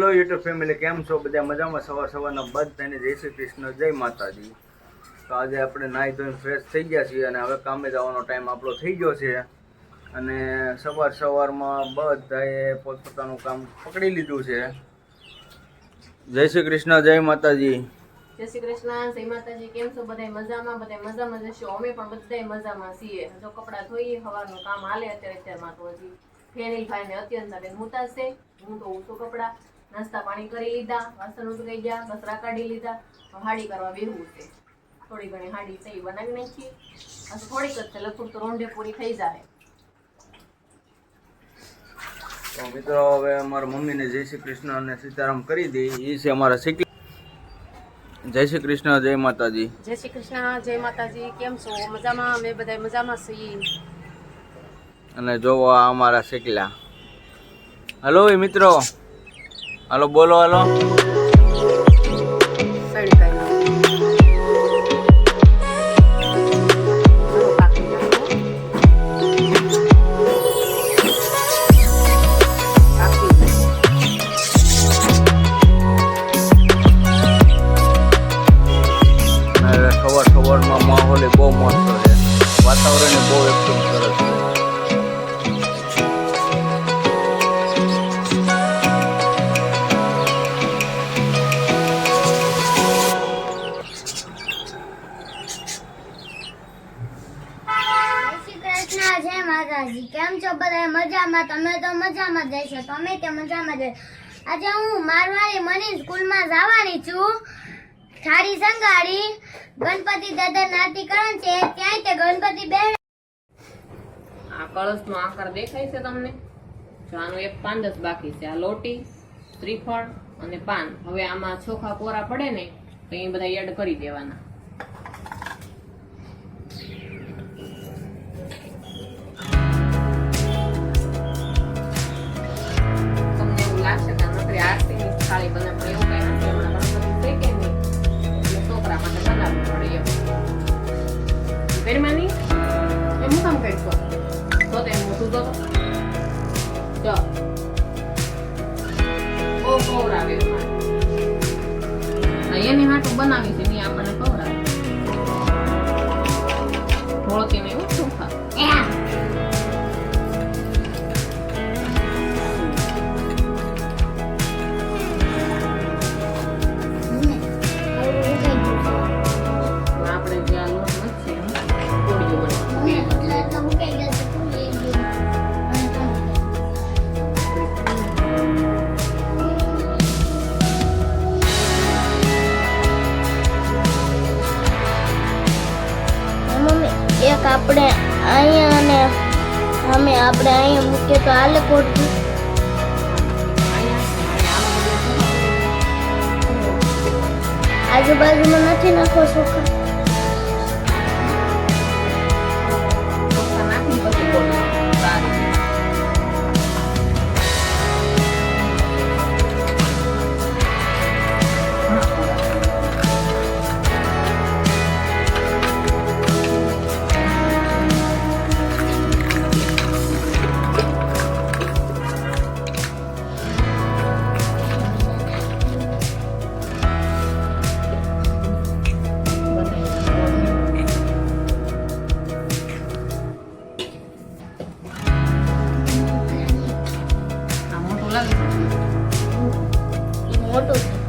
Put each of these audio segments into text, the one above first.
Hello YouTube family કેમ છો? બધા મજામાં? સવાર સવારના બધાને જય શ્રી કૃષ્ણ, જય માતાજી. તો આજે આપણે નાહી ધોઈને ફ્રેશ થઈ ગયા છીએ અને હવે કામે જવાનો ટાઈમ આપણો થઈ ગયો છે. અને સવાર સવારમાં બધાએ પોતપોતાનું કામ પકડી લીધું છે. જય શ્રી કૃષ્ણ, જય માતાજી. જય શ્રી કૃષ્ણ, જય માતાજી. કેમ છો? બધા મજામાં? બધા મજામાં જશો? અમે પણ બધા મજામાં છીએ. જો કપડાં ધોઈએ, હવાનું કામ હાલે અત્યારે અત્યારમાં તો હજી ફેનિલભાઈ ને અત્યંત બેન છે. હું તો ઊંચો કપડાં નાસ્તા પાણી કરી લીધા વાસણ ઉતરાઈ ગયા કચરા કાઢી લીધા હાડી કરવા બેહવું છે. થોડી ઘણી હાડી થઈ બનાવી નાખી અને થોડીક જ છે લગભગ તો રોંઢે પૂરી થઈ જાય તો મિત્રો હવે અમારા મમ્મીને જય શ્રી કૃષ્ણ અને સીતારામ કરી દઈ એ છે અમારા શીખી. જય શ્રી કૃષ્ણ જય માતાજી. જય શ્રી કૃષ્ણ જય માતાજી. કેમ છો? મજામાં? અમે બધા મજામાં છીએ. અને જોવો અમારા શેકલા હલો એ મિત્રો. હાલો બોલો હાલો. કેમ છો બધા મજામાં? તમે તો મજામાં જ છો તમે તે મજામાં જ આજે હું મારવાડી મની સ્કૂલમાં જવાની છું. થાળી સંગાડી ગણપતિ દાદા નાતીકરણ છે. ત્યાંય તે ગણપતિ બે આ કળશનો આકાર દેખાય છે તમને? જો આનું એક જ બાકી છે. આ લોટી શ્રીફળ અને પાન. હવે આમાં ચોખા કોરા પડે ને, તો એ બધા એડ કરી દેવાના. બનાવી છે. આપણે અહીંયા મૂકીએ તો આ લખોટી આજુબાજુમાં નથી નાખો ચોખા આ મોટું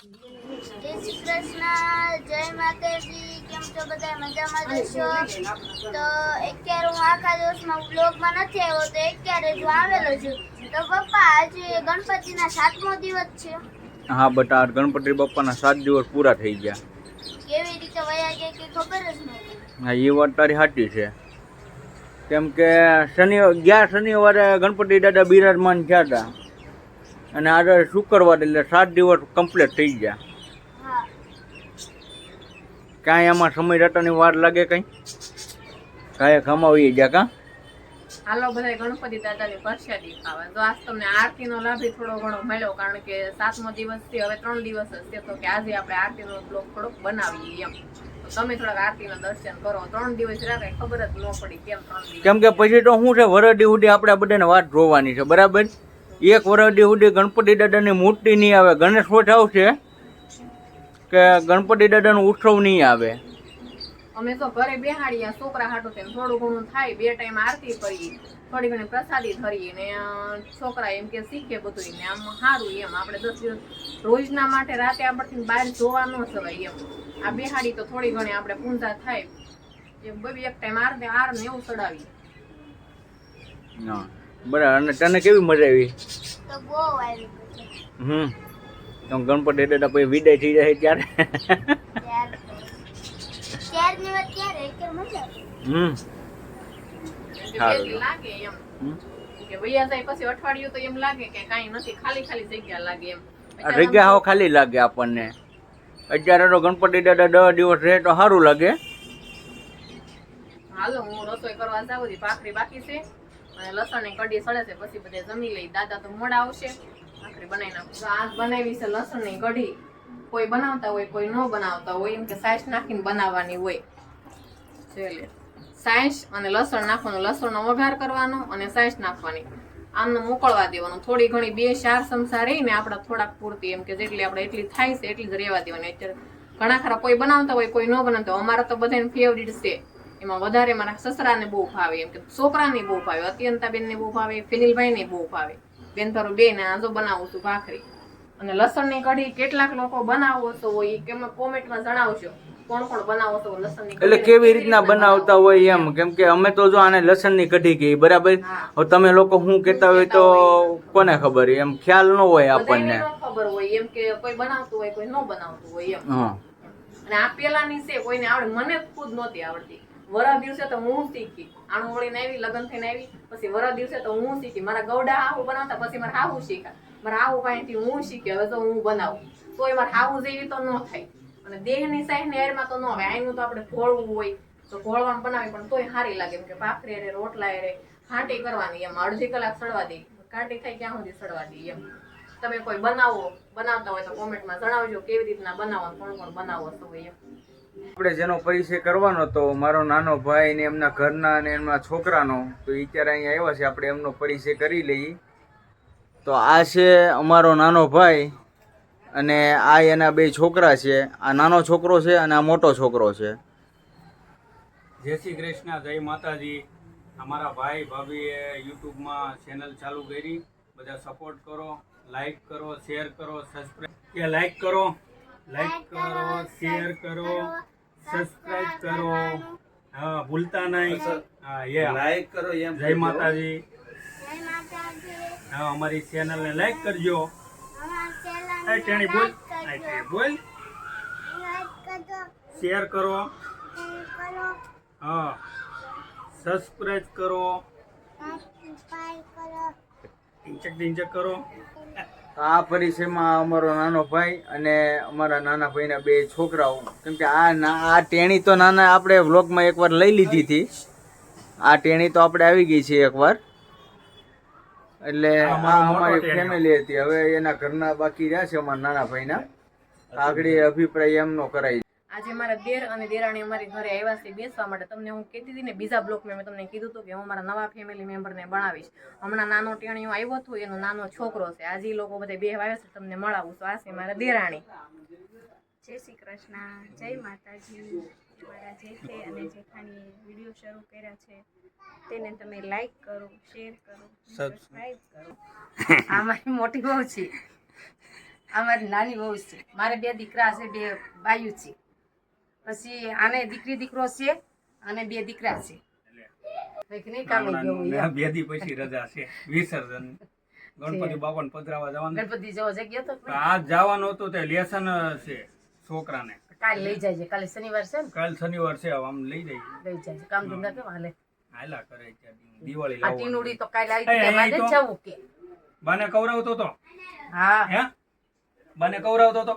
જય શ્રી કૃષ્ણ જય માતાજી કેમ છો બધા? મજામાં જશો તો અત્યારે હું આખા દિવસમાં બ્લોગમાં નથી આવ્યો તો અત્યારે જ આવેલો છું. તો પપ્પા આજે ગણપતિના સાતમો દિવસ છે. હા બટા ગણપતિ બાપાના સાત દિવસ પૂરા થઈ ગયા. કેવી રીતે વયા ગયા કે ખબર જ નથી. હા એ વાત તારી સાચી છે. કેમ કે શનિ ગયા શનિવારે ગણપતિ દાદા બિરાજમાન થયા હતા. અને આજે શુક્રવાર એટલે સાત દિવસ કમ્પ્લીટ થઈ ગયા. હા. કાંઈ એમાં સમય રટાની વાર લાગે કંઈ? કાંઈ કમાવી ગયા કાં? હાલો બધા ગણપતિ દાદાની પ્રસાદી ખાવા. તો આજ તમને આરતીનો લાભ થોડો ઘણો મળ્યો કારણ કે સાતમો દિવસ છે હવે ત્રણ દિવસ છે તો કે આજે આપણે આરતીનો બ્લોક થોડોક બનાવીએ એમ. તમે થોડાક આરતીનો દર્શન કરો. ત્રણ દિવસ રાખે ખબર જ ન પડી કેમ ત્રણ કેમ કે પછી તો શું છે વરડી ઉડી આપણે બધાને વાત જોવાની છે બરાબર? એક વરદી સુધી ગણપતિ દાદાની મૂર્તિ નહીં આવે. ગણેશ વટ આવશે કે ગણપતિ દાદાનો ઉત્સવ નહીં આવે? અમે તો ઘરે બેહાડીએ છોકરા હાટું તેમ થોડું ઘણું થાય બે ટાઈમ આરતી કરીએ થોડી ઘણી પ્રસાદી ધરીએ ને છોકરા એમ કે શીખે બધું ને આમ સારું એમ. આપણે દસ દિવસ રોજના માટે રાતે આપણથી બહાર જોવા ન જવાય એમ. આ બેહાડી તો થોડી ઘણી આપણે પૂંજા થાય. એમ બધી એક ટાઈમ આર ને આર ને એવું ચડાવીએ. બરાબર અને તને કેવી મજા આવી? તો બહુ આવી છે હમ. તો ગણપતિ દાદા પછી વિદાય થઈ જાય ત્યારે. હમ. સારું. બે દી લાગે એમ. હમ. કે વૈયા જાય પછી અઠવાડિયું તો એમ લાગે કે કાંઈ નથી ખાલી ખાલી જગ્યા હાવ ખાલી લાગે આપણને. અત્યારે તો ગણપતિ દાદા દસ દિવસ રહે તો સારું લાગે. હાલો હું રસોઈ કરવા જાઉં ભાખરી બાકી છે. અને લસણની કઢી સળે છે, પછી બધે જમી લઈ. દાદા તો મોડા આવશે. ભાખરી બનાવી નાખું. આ બનાવી છે લસણની કઢી. કોઈ બનાવતા હોય, કોઈ ન બનાવતા હોય. એમ કે સાઈસ નાખીને બનાવવાની હોય. ચલે. સાઈસ અને લસણ નાખવાનું. લસણનો વઘાર કરવાનો અને સાઈસ નાખવાની. આમને મોકળવા દેવાનું. થોડી ઘણી બે ચાર ચમચા રહીને આપણા થોડાક પૂરતી. એમ કે જેટલી આપણે એટલી થાય છે, એટલી જ રહેવા દેવાની. અત્યારે ઘણા ખરા કોઈ બનાવતા હોય, કોઈ ન બનાવતા હોય. અમારા તો બધાને ફેવરિટ છે. એમાં વધારે મારા સસરાને બહુ ભાવે એમ કે છોકરાને બહુ ભાવે અત્યંતાબેનને બહુ ભાવે ફિનિલભાઈને બહુ ભાવે બેન તારું બે ને આજો બનાવું છું ભાખરી. અને લસણની કઢી કેટલાક લોકો બનાવો છો હોય એ કેમ કોમેન્ટમાં જણાવશો કોણ કોણ બનાવો છો લસણની એટલે કેવી રીતના બનાવતા હોય એમ? કેમ કે અમે તો જો આને લસણની કઢી કહી બરાબર? તમે લોકો હું કહેતા હોય તો કોને ખબર? એમ ખ્યાલ ન હોય આપણને. ખબર હોય એમ કે કોઈ બનાવતું હોય કોઈ ન બનાવતું હોય એમ. અને આ પેલાની છે કોઈને આવડે મને ખુદ નહોતી આવડતી. વરા દિવસે તો હું શીખી. આણું વળીને આવી લગ્ન થઈને આવી, પછી વરા દિવસે તો હું શીખી. મારા ગૌડા હાહુ બનાવતા, પછી મારે હાહુ શીખા મારા હાહુ પાસેથી હું શીખી હવે તો હું બનાવું. તોય મારે હાહુ જેવી તો ન થાય. અને દેહની સાઈડ ને એરમાં તો ન આવે. આનું તો આપણે ખોળવું હોય, તો ખોળવાનું બનાવી પણ તોય સારી લાગે. એમ કે ભાખરી રે રોટલા રે ખાંટી કરવાની એમ. અડધી કલાક સડવા દે. ખાંટી થાય ક્યાં સુધી સડવા દે એમ. તમે કોઈ બનાવો, બનાવતા હોય તો કોમેન્ટમાં જણાવજો કેવી રીતના બનાવો કોણ કોણ બનાવો છો એમ. આપણે જેનો પરિચય કરવાનો હતો, મારો નાનો ભાઈ ને એમના ઘરના અને એમના છોકરાનો, તો એ અત્યારે અહીંયા આવ્યા છે, આપણે એમનો પરિચય કરી લઈએ. તો આ છે અમારો નાનો ભાઈ અને આ એના બે છોકરા છે. આ નાનો છોકરો છે અને આ મોટો છોકરો છે. જય શ્રી કૃષ્ણ, જય માતાજી. અમારા ભાઈ ભાભીએ યુટ્યુબમાં ચેનલ ચાલુ કરી. બધા સપોર્ટ કરો, લાઈક કરો, શેર કરો સબસ્ક્રાઈબ કે લાઈક કરો. લાઈક કરો શેર કરો સબસ્ક્રાઇબ કરો. હા ભૂલતા નહીં. હા એ લાઈક કરો એમ જય માતાજી. હા અમારી ચેનલને લાઈક કરજો. ટેણી બોલ. બોલ. શેર કરો. હા. સબસ્ક્રાઇબ કરો. ઇન્જેક્ટ કરો. ટીંચક ટીંચક કરો. આ પરિચયમાં અમારો નાનો ભાઈ અને અમારા નાના ભાઈના બે છોકરાઓ. કેમ કે આ આ ટેણી તો નાના આપણે વ્લોગમાં એકવાર લઈ લીધી હતી. આ ટેણી તો આપણે આવી ગઈ છે એકવાર. એટલે આ અમારો. ફેમિલી હતી. હવે એના ઘરના બાકી રહ્યા છે અમારા નાના ભાઈના. આગળ અભિપ્રાય એમનો કરાય. આજે મારા દેર અને દેરાણી અમારી ઘરે આવ્યા છે બેસવા માટે. તમને હું કહેતી હતી ને બીજા બ્લોકમાં મેં તમને કીધું હતું કે હું મારા નવા ફેમિલી મેમ્બરને ભણાવીશ. હમણાં નાનો ટેણીઓ આવ્યો હતો એનો નાનો છોકરો છે. આજે એ લોકો બધા બે આવ્યા છે તમને મળાવું તો આ છે મારા દેરાણી. જય શ્રી કૃષ્ણ. જય માતાજી. મારા જેઠે અને જેઠાણીએ વીડિયો શરૂ કર્યા છે. તેને તમે લાઈક કરો શેર કરો સબસ્ક્રાઈબ કરો. આ મારી મોટી બહુ છે. આ મારી નાની બહુ છે. મારે બે દીકરા છે બે બાયુ છે. પછી આને દીકરી દીકરો છે અને બે દીકરા છે. બે દી પછી રજા છે વિસર્જન. ગણપતિ બાપાને પધરાવા જવાનું. ગણપતિ જવા જગ્યા તો તો આજ જવાનું હતું તે લેસન છે છોકરાને. કાલે લઈ જાય કાલે શનિવાર છે ને? કાલ શનિવાર છે આમ લઈ જાય લઈ જાય કામ ધંધા કેમ હાલે? હાલા કરે છે દિવાળી આ. ટીનુડી તો કાલે આવી હતી મારે તો- જવું કે. બાને કવરાવતો તો? હા. હે? બાને કવરાવતો તો?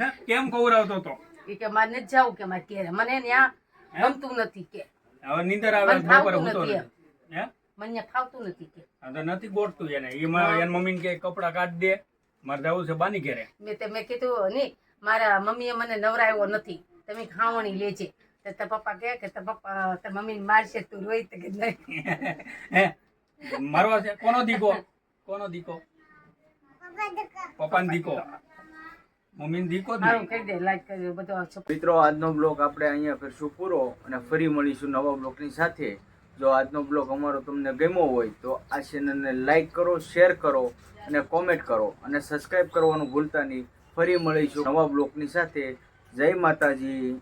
હે? કેમ કવરાવતો તો? એ કે મારે નથી જવું કે મારે ઘેરે. મને ત્યાં ગમતું નથી કે. હવે નીંદર આવે મને બપોરે નથી હે? મને ફાવતું નથી કે. આ તો નથી ગોઠતું એને. એમાં એની મમ્મીને કે કપડા કાઢ દે. મારે જવું છે બાની ઘેરે. મેં તે મેં કીધું નહીં મારા મમ્મીએ મને નવરાવ્યો નથી. તમે ખાવણી લેજે. તો તારા પપ્પા કહે કે તારા પપ્પા તારા મમ્મીને મારશે તું રોઈ તો કે નહીં. હે? મારવા છે? કોનો દીકો? કોનો દીકો? પપ્પાનો દીકો. મમ્મીનો દીકો સારું દે લાઈક કરી બધું મિત્રો આજનો બ્લોગ આપણે અહીંયા કરશું પૂરો અને ફરી મળીશું નવા બ્લોગની સાથે. જો આજનો બ્લોગ અમારો તમને ગમ્યો હોય તો આ ચેનલને લાઈક કરો શેર કરો અને કોમેન્ટ કરો. અને સબસ્ક્રાઈબ કરવાનું ભૂલતા નહીં. ફરી મળીશું નવા બ્લોગની સાથે. જય માતાજી.